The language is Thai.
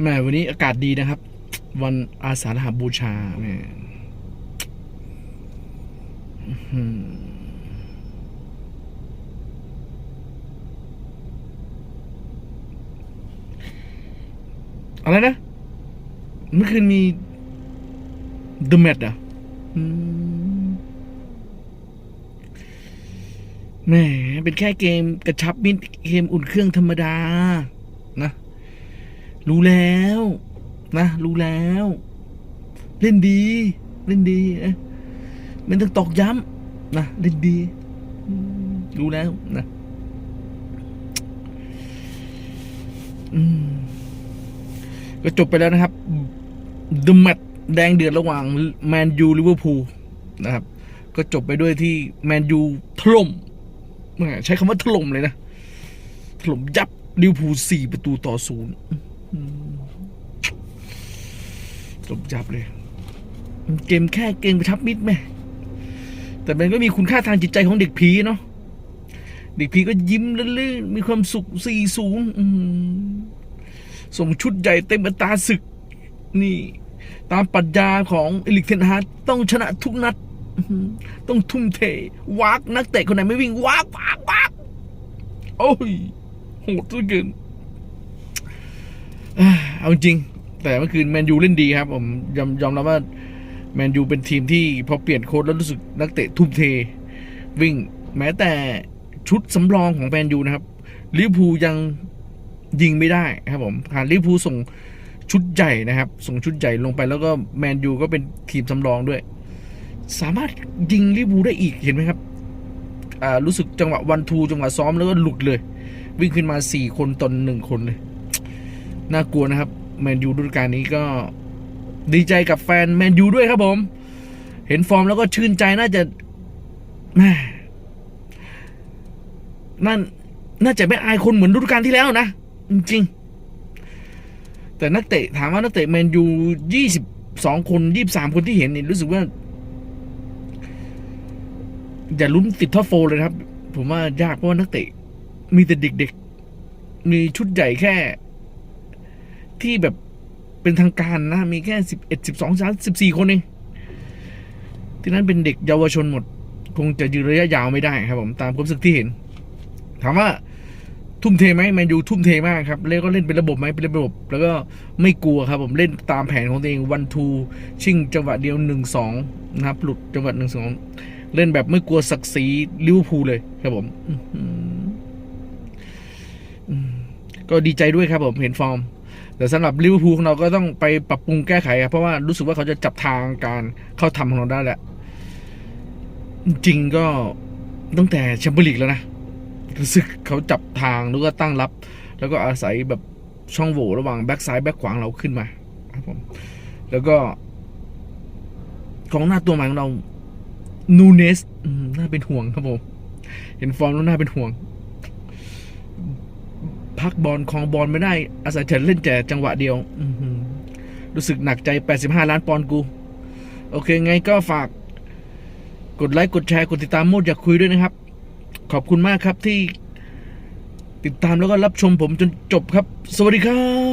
แหมวันนี้อากาศดีนะครับ วันอาสาฬหบูชาแหมอะไรนะ เมื่อคืนมี The Met อะแหมเป็นแค่เกมกระชับมิตรเกมอุ่นเครื่องธรรมดา นะ รู้แล้วนะ รู้แล้ว เล่นดี เล่นดีนะไมันต้องตอกย้ำนะเล่นดี รู้แล้วนะก็จบไปแล้วนะครับด e แมตแดงเดือดระหว่างแมนยูลิเวอร์พูลนะครับ ก็จบไปด้วยที่แมนยูถล่มใช้คำว่าถล่มเลยนะ ถล่มยับลิเวอร์พูลสี่ประตูต่อศูนย์ จบจับเลย เกมแค่เกมกระชับมิตรไหม แต่มันก็มีคุณค่าทางจิตใจของเด็กผีเนาะ เด็กผีก็ยิ้มลื่นๆ มีความสุขสี่สูงส่งชุดใหญ่เต็มอัตราศึก นี่ ตามปรัชญาของเอลิกเทนฮาร์ตต้องชนะทุกนัด ต้องทุ่มเท วักนักเตะคนไหนไม่วิ่งวักวักวักโอ้ยโหดเหลือเกิน เอาจริง แต่เมื่อคืนแมนยูเล่นดีครับ ผมยอมยอมรับว่าแมนยูเป็นทีมที่พอเปลี่ยนโค้ชแล้วรู้สึกนักเตะทุ่มเท วิ่ง แม้แต่ชุดสำรองของแมนยูนะครับลิเวอร์พูลยังยิงไม่ได้ครับผมหาลิเวอร์พูลส่งชุดใหญ่นะครับ ส่งชุดใหญ่ลงไปแล้วก็แมนยูก็เป็นทีมสำรองด้วย สามารถยิงลิเวอร์พูลได้อีกเห็นไหมครับอ่ารู้สึกจังหวะวันทูจังหวะซ้อมแล้วก็หลุดเลย วิ่งขึ้นมาสี่คนตอนหนึ่งคนเลย น่ากลัวนะครับแมนยูฤดูกาลนี้ก็ดีใจกับแฟนแมนยูด้วยครับผม เห็นฟอร์มแล้วก็ชื่นใจน่าจะนั่นน่าจะไม่อายคนเหมือนฤดูกาลที่แล้วนะ จริง ๆ แต่นักเตะถามว่านักเตะแมนยูยี่สิบสองคนยี่สามคนที่เห็นนี่รู้สึกว่าอย่าลุ้นติดท็อปโฟเลยครับ ผมว่ายากเพราะว่านักเตะ มีแต่เด็กๆ มีชุดใหญ่แค่ ที่แบบเป็นทางการนะ มีแค่สิบเอ็ดสิบสองสิบสี่คนเองที่นั้นเป็นเด็กเยาวชนหมด คงจะยืนระยะยาวไม่ได้ครับผมตามความรู้สึกที่เห็น ถามว่าทุ่มเทไหมแมนยูทุ่มเทมากครับเล่นก็เล่นเป็นระบบไหมเป็นระบบ แล้วก็ไม่กลัวครับผมเล่นตามแผนของตัวเองวันทูชิงจังหวะเดียวหนึ่งสองนะครับหลุดจังหวะหนึ่งสองเล่นแบบไม่กลัวศักดิ์ศรีลิเวอร์พูลเลยครับผมก็ดีใจด้วยครับผมเห็นฟอร์ม แต่สำหรับลิเวอร์พูลของเราก็ต้องไปปรับปรุงแก้ไขครับเพราะว่ารู้สึกว่าเขาจะจับทางการเข้าทำของเราได้แหละ จริงก็ตั้งแต่แชมเปี้ยนลีกแล้วนะรู้สึกเขาจับทางแล้วก็ตั้งรับ แล้วก็อาศัยแบบช่องโหว่ระหว่างแบ็กซ้ายแบ็กขวางเราขึ้นมาครับผมแล้วก็ของหน้าตัวใหม่ของเรานูเนสน่าเป็นห่วงครับผม เห็นฟอร์มแล้วน่าเป็นห่วง พักบอลคลองบอลไม่ได้ อาศัยจะเล่นแต่จังหวะเดียวรู้สึกหนักใจ 85 ล้านปอนด์กู โอเค ไงก็ฝาก กดไลค์ กดแชร์ กดติดตามโมดอยากคุยด้วยนะครับ ขอบคุณมากครับที่ติดตามแล้วก็รับชมผมจนจบครับ สวัสดีครับ